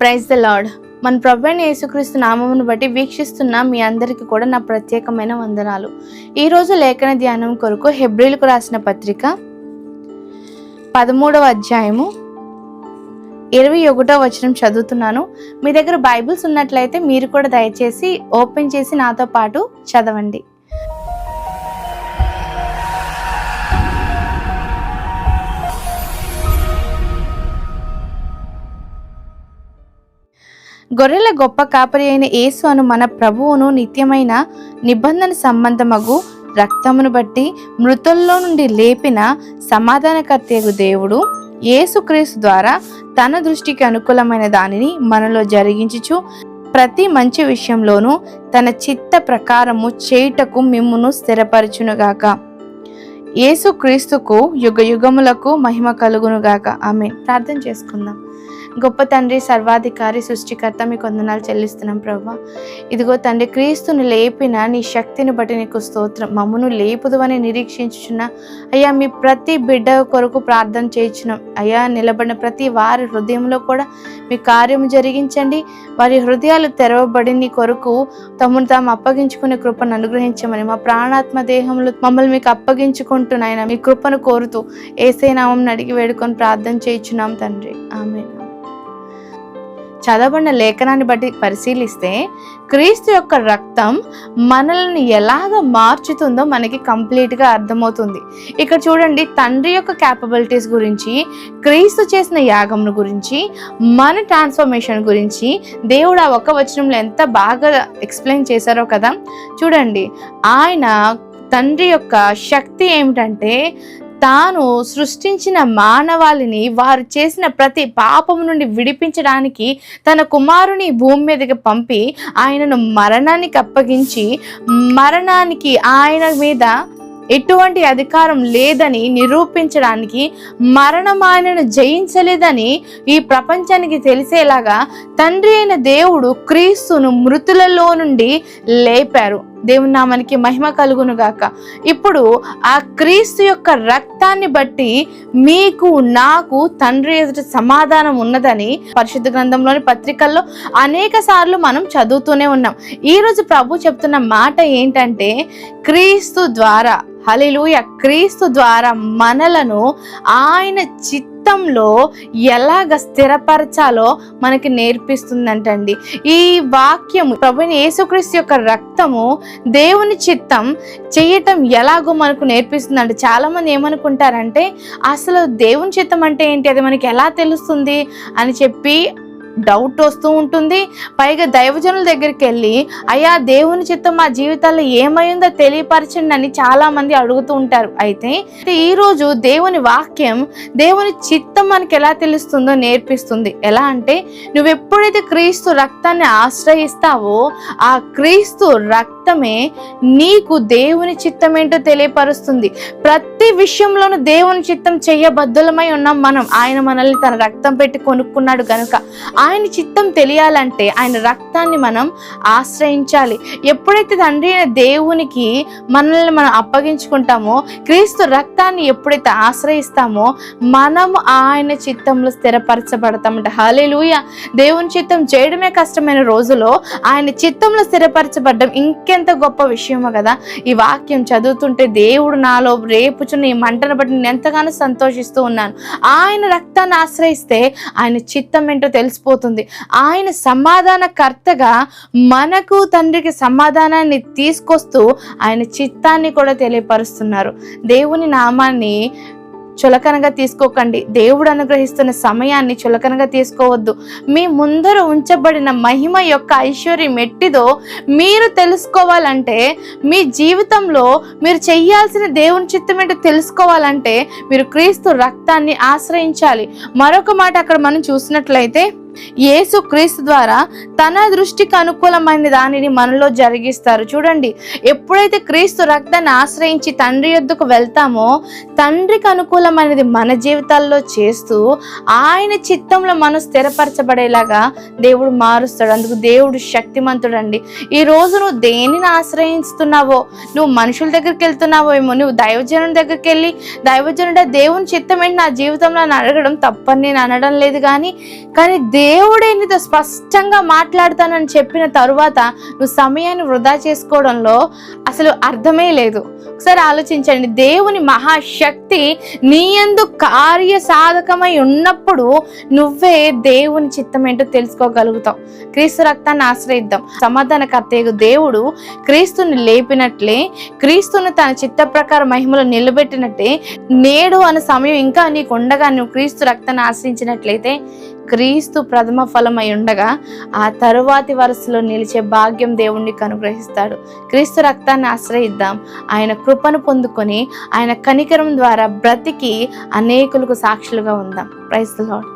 Praise the lord మన ప్రభు యేసుక్రీస్తు నామమును బట్టి వీక్షిస్తున్న మీ అందరికీ కూడా నా ప్రత్యేకమైన వందనాలు. ఈరోజు లేఖన ధ్యానం కొరకు హెబ్రిల్కు రాసిన పత్రిక పదమూడవ అధ్యాయము ఇరవై ఒకటో వచనం చదువుతున్నాను. మీ దగ్గర బైబిల్స్ ఉన్నట్లయితే మీరు కూడా దయచేసి ఓపెన్ చేసి నాతో పాటు చదవండి. గొర్రెల గొప్ప కాపరి అయిన యేసు అను మన ప్రభువును నిత్యమైన నిబంధన సంబంధమగు రక్తమును బట్టి మృతుల్లో నుండి లేపిన సమాధానకర్తయగు దేవుడు యేసుక్రీస్తు ద్వారా తన దృష్టికి అనుకూలమైన దానిని మనలో జరిగించుచు ప్రతి మంచి విషయంలోనూ తన చిత్త ప్రకారము చేయుటకు మిమ్మును స్థిరపరచునుగాక. యేసుక్రీస్తుకు యుగ యుగములకు మహిమ కలుగునుగాక. ఆమె ప్రార్థన చేసుకుందాం. గొప్ప తండ్రి సర్వాధికారి సృష్టికర్త మీకు వందనాలు చెల్లిస్తున్నాం ప్రభా. ఇదిగో తండ్రి క్రీస్తుని లేపిన నీ శక్తిని బట్టి నీకు స్తోత్రం. మమ్మను లేపుదు అని నిరీక్షించుచున్న అయ్యా మీ ప్రతి బిడ్డ కొరకు ప్రార్థన చేయించున్నాం. అయ్యా నిలబడిన ప్రతి వారి హృదయంలో కూడా మీ కార్యము జరిగించండి. వారి హృదయాలు తెరవబడి నీ కొరకు తమను తాము అప్పగించుకునే కృపను అనుగ్రహించమని మా ప్రాణాత్మ దేహంలో మమ్మల్ని మీకు అప్పగించుకుంటున్నాయన మీ కృపను కోరుతూ ఏసైనామం అడిగి వేడుకొని ప్రార్థన చేయించున్నాం తండ్రి. ఆమె చదవబడిన లేఖనాన్ని బట్టి పరిశీలిస్తే క్రీస్తు యొక్క రక్తం మనల్ని ఎలాగ మార్చుతుందో మనకి కంప్లీట్గా అర్థమవుతుంది. ఇక్కడ చూడండి తండ్రి యొక్క క్యాపబిలిటీస్ గురించి క్రీస్తు చేసిన యాగం గురించి మన ట్రాన్స్ఫర్మేషన్ గురించి దేవుడు ఆ ఒక్క వచనంలో ఎంత బాగా ఎక్స్ప్లెయిన్ చేశారో కదా. చూడండి ఆయన తండ్రి యొక్క శక్తి ఏమిటంటే తాను సృష్టించిన మానవాళిని వారు చేసిన ప్రతి పాపము నుండి విడిపించడానికి తన కుమారుని భూమి మీదకి పంపి ఆయనను మరణానికి అప్పగించి మరణానికి ఆయన మీద ఎటువంటి అధికారం లేదని నిరూపించడానికి మరణం ఆయనను జయించలేదని ఈ ప్రపంచానికి తెలిసేలాగా తండ్రి అయిన దేవుడు క్రీస్తును మృతులలో నుండి లేపారు. దేవుని నామానికి మహిమ కలుగును గాక ఇప్పుడు ఆ క్రీస్తు యొక్క రక్తాన్ని బట్టి మీకు నాకు తండ్రి ఎదుట సమాధానం ఉన్నదని పరిశుద్ధ గ్రంథంలోని పత్రికల్లో అనేక సార్లు మనం చదువుతూనే ఉన్నాం. ఈరోజు ప్రభు చెప్తున్న మాట ఏంటంటే క్రీస్తు ద్వారా హలిలుయ క్రీస్తు ద్వారా మనలను ఆయన జీవితంలో ఎలాగ స్థిరపరచాలో మనకి నేర్పిస్తుందంటండి. ఈ వాక్యము ప్రభుని యేసుక్రీస్తు యొక్క రక్తము దేవుని చిత్తం చేయటం ఎలాగో మనకు నేర్పిస్తుందండి చాలామంది ఏమనుకుంటారంటే అసలు దేవుని చిత్తం అంటే ఏంటి? అది మనకి ఎలా తెలుస్తుంది? అని చెప్పి డౌట్ వస్తూ ఉంటుంది. పైగా దైవజనుల దగ్గరికి వెళ్ళి అయ్యా దేవుని చిత్తం మా జీవితాల్లో ఏమైందో తెలియపరచండి అని చాలా మంది అడుగుతూ ఉంటారు. అయితే ఈరోజు దేవుని వాక్యం దేవుని చిత్తం మనకి ఎలా తెలుస్తుందో నేర్పిస్తుంది. ఎలా అంటే నువ్వు ఎప్పుడైతే క్రీస్తు రక్తాన్ని ఆశ్రయిస్తావో ఆ క్రీస్తు చిత్తమే నీకు దేవుని చిత్తం ఏంటో తెలియపరుస్తుంది. ప్రతి విషయంలోనూ దేవుని చిత్తం చెయ్యబద్దులమై ఉన్నాం మనం. ఆయన మనల్ని తన రక్తం పెట్టి కొనుక్కున్నాడు కనుక ఆయన చిత్తం తెలియాలంటే ఆయన రక్తాన్ని మనం ఆశ్రయించాలి. ఎప్పుడైతే తండ్రి అయిన దేవునికి మనల్ని మనం అప్పగించుకుంటామో క్రీస్తు రక్తాన్ని ఎప్పుడైతే ఆశ్రయిస్తామో మనం ఆయన చిత్తంలో స్థిరపరచబడతామంట. హాలేలుయ దేవుని చిత్తం చేయడమే కష్టమైన రోజులో ఆయన చిత్తంలో స్థిరపరచబడ్డం ఎంత గొప్ప విషయమో కదా. ఈ వాక్యం చదువుతుంటే దేవుడు నాలో రేపుచున్న ఈ మంటను బట్టి నేను ఎంతగానో సంతోషిస్తూ ఉన్నాను. ఆయన రక్తాన్ని ఆశ్రయిస్తే ఆయన చిత్తం ఏంటో తెలిసిపోతుంది. ఆయన సమాధానకర్తగా మనకు తండ్రికి సమాధానాన్ని తీసుకొస్తూ ఆయన చిత్తాన్ని కూడా తెలియపరుస్తున్నారు. దేవుని నామాన్ని చులకనగా తీసుకోకండి. దేవుడు అనుగ్రహిస్తున్న సమయాన్ని చులకనగా తీసుకోవద్దు. మీ ముందర ఉంచబడిన మహిమ యొక్క ఐశ్వర్యం ఎట్టిదో మీరు తెలుసుకోవాలంటే మీ జీవితంలో మీరు చేయాల్సిన దేవుని చిత్తం ఏంటో తెలుసుకోవాలంటే మీరు క్రీస్తు రక్తాన్ని ఆశ్రయించాలి. మరొక మాట అక్కడ మనం చూసినట్లయితే యేసు క్రీస్తు ద్వారా తన దృష్టికి అనుకూలమైన దానిని మనలో జరిగిస్తారు. చూడండి ఎప్పుడైతే క్రీస్తు రక్తాన్ని ఆశ్రయించి తండ్రి యొద్దకు వెళ్తామో తండ్రికి అనుకూలమైనది మన జీవితాల్లో చేస్తూ ఆయన చిత్తంలో మనం స్థిరపరచబడేలాగా దేవుడు మారుస్తాడు. అందుకు దేవుడు శక్తిమంతుడండి. ఈ రోజు నువ్వు దేనిని ఆశ్రయిస్తున్నావో నువ్వు మనుషుల దగ్గరికి వెళ్తున్నావో ఏమో నువ్వు దైవజనుడి దగ్గరికి వెళ్ళి దైవజనుడ దేవుని చిత్తం ఏంటి నా జీవితంలో అని అడగడం తప్పని నేను అనడం లేదు కానీ కానీ దే దేవుడే నీతో స్పష్టంగా మాట్లాడతానని చెప్పిన తరువాత నువ్వు సమయాన్ని వృధా చేసుకోవడంలో అసలు అర్థమే లేదు. ఒకసారి ఆలోచించండి దేవుని మహాశక్తి నీ యందు కార్య సాధకమై ఉన్నప్పుడు నువ్వే దేవుని చిత్తం ఏంటో తెలుసుకోగలుగుతావు. క్రీస్తు రక్తాన్ని ఆశ్రయిద్దాం. సమాధానకర్తయ్య దేవుడు క్రీస్తుని లేపినట్లే క్రీస్తుని తన చిత్త ప్రకారం మహిమలో నిలబెట్టినట్టే నేడు అనే సమయం ఇంకా నీకు ఉండగా నువ్వు క్రీస్తు రక్తాన్ని ఆశ్రయించినట్లయితే క్రీస్తు ప్రథమ ఫలమై ఉండగా ఆ తరువాతి వరుసలో నిలిచే భాగ్యం దేవుణ్ణి అనుగ్రహిస్తాడు క్రీస్తు రక్తాన్ని ఆశ్రయిద్దాం. ఆయన కృపను పొందుకొని ఆయన కనికరం ద్వారా బ్రతికి అనేకులకు సాక్షులుగా ఉందాం. Price lord